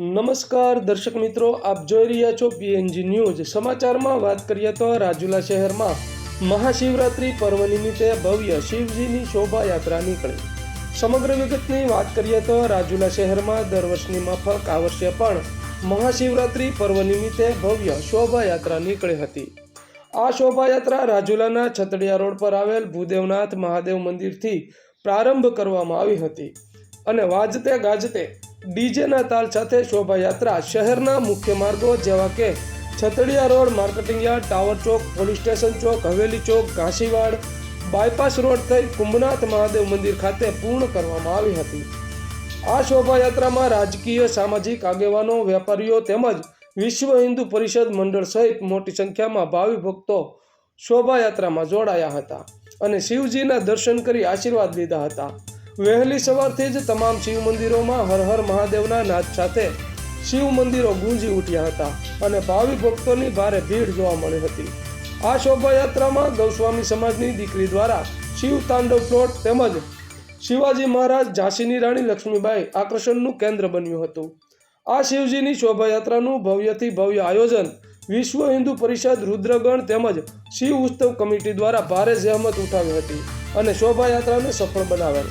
નમસ્કાર, દર્શક મિત્રો, આપ જોઈ રહ્યા છો પીએનજી ન્યૂઝ સમાચારમાં વાત કરીએ તો રાજુલા શહેરમાં મહાશિવરાત્રિ પર્વ નિમિત્તે ભવ્ય શિવજીની શોભાયાત્રા નીકળી. સમગ્ર વિગતની વાત કરીએ તો રાજુલા શહેરમાં દર વર્ષની માફક આ વર્ષે પણ મહાશિવરાત્રિ પર્વ નિમિત્તે ભવ્ય શોભાયાત્રા નીકળી હતી. આ શોભાયાત્રા રાજુલાના છતડિયા રોડ પર આવેલ ભૂદેવનાથ મહાદેવ મંદિરથી પ્રારંભ કરવામાં આવી હતી. અને વાજતે ગાજતે ડીજેના તાલ સાથે શોભાયાત્રા શહેરના મુખ્ય માર્ગો જેવા કે Chhatadiya road, marketing yard, tower ચોક, પોલીસ સ્ટેશન ચોક, હવેલી ચોક, ઘાસીવાડ, બાયપાસ રોડ થઈ કુંભનાથ મહાદેવ મંદિર ખાતે પૂર્ણ કરવામાં આવી હતી. આ શોભાયાત્રામાં રાજકીય, સામાજિક આગેવાનો વેપારીઓ તેમજ વિશ્વ હિન્દુ પરિષદ મંડળ સહિત મોટી સંખ્યામાં ભાવિ ભક્તો શોભાયાત્રામાં જોડાયા હતા અને શિવજીના દર્શન કરી આશીર્વાદ લીધા હતા. વહેલી સવારથી જ તમામ શિવ મંદિરોમાં હર હર મહાદેવના નાદ સાથે શિવ મંદિરો ગુંજી ઉઠ્યા હતા અને ભાવિ ભક્તોની ભારે ભીડ જોવા મળી હતી. આ શોભાયાત્રામાં ગૌસ્વામી સમાજની દીકરી દ્વારા શિવ તાંડવ પ્લોટ તેમજ શિવાજી મહારાજ ઝાંસીની રાણી લક્ષ્મીબાઈ આકર્ષણનું કેન્દ્ર બન્યું હતું. આ શિવજીની શોભાયાત્રાનું ભવ્યથી ભવ્ય આયોજન વિશ્વ હિન્દુ પરિષદ રુદ્રગણ તેમજ શિવ ઉત્સવ કમિટી દ્વારા ભારે જહેમત ઉઠાવી હતી અને શોભાયાત્રાને સફળ બનાવેલ.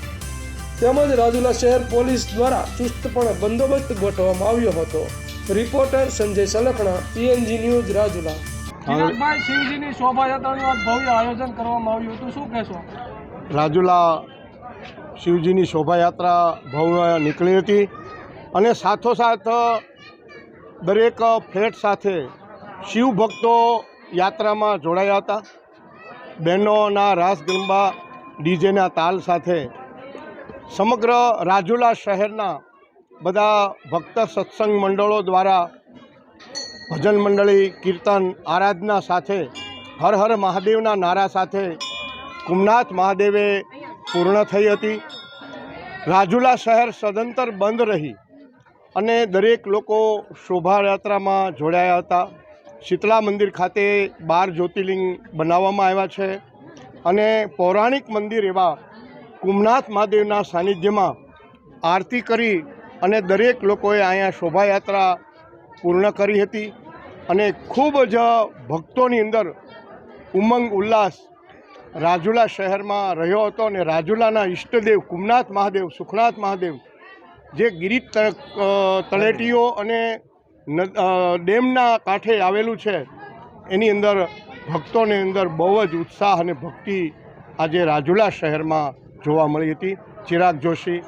તેમજ રાજુલા શહેર પોલીસ દ્વારા ચુસ્તપણે બંદોબસ્ત ગોઠવવામાં આવ્યો હતો. Reporter Sanjay Salkhana PNG news Rajula. Chiragbhai શિવજીની શોભાયાત્રાનું આજ ભવ્ય આયોજન કરવામાં આવ્યું હતું. શું કહેશો? રાજુલા શિવજીની શોભાયાત્રા ભવ્ય નીકળી હતી અને સાથોસાથ દરેક ફ્લેટ સાથે શિવ ભક્તો યાત્રામાં જોડાયા હતા. બહેનોના રાસ ગરબા ડીજેના તાલ સાથે સમગ્ર રાજુલા શહેરના બધા ભક્ત સત્સંગ મંડળો દ્વારા ભજન મંડળી, કીર્તન, આરાધના સાથે, હર હર મહાદેવના નારા સાથે કુમનાથ મહાદેવે પૂર્ણ થઈ હતી. રાજુલા શહેર સદંતર બંધ રહી અને દરેક લોકો શોભાયાત્રામાં જોડાયા હતા. શીતલા મંદિર ખાતે બાર જ્યોતિર્લિંગ બનાવવામાં આવ્યા છે અને પૌરાણિક મંદિર એવા કુમનાથ મહાદેવના સાનિધ્યમાં આરતી કરી અને દરેક લોકોએ અહીંયા શોભાયાત્રા પૂર્ણ કરી હતી અને ખૂબ જ ભક્તોની અંદર ઉમંગ, ઉલ્લાસ રાજુલા શહેરમાં રહ્યો હતો અને રાજુલાના ઈષ્ટદેવ કુમનાથ મહાદેવ, સુખનાથ મહાદેવ જે ગિરિત તળેટીઓ અને ડેમના કાંઠે આવેલું છે, એની અંદર ભક્તોની અંદર બહુ જ ઉત્સાહ અને ભક્તિ આજે રાજુલા શહેરમાં જોવા મળી હતી. ચિરાગ જોશી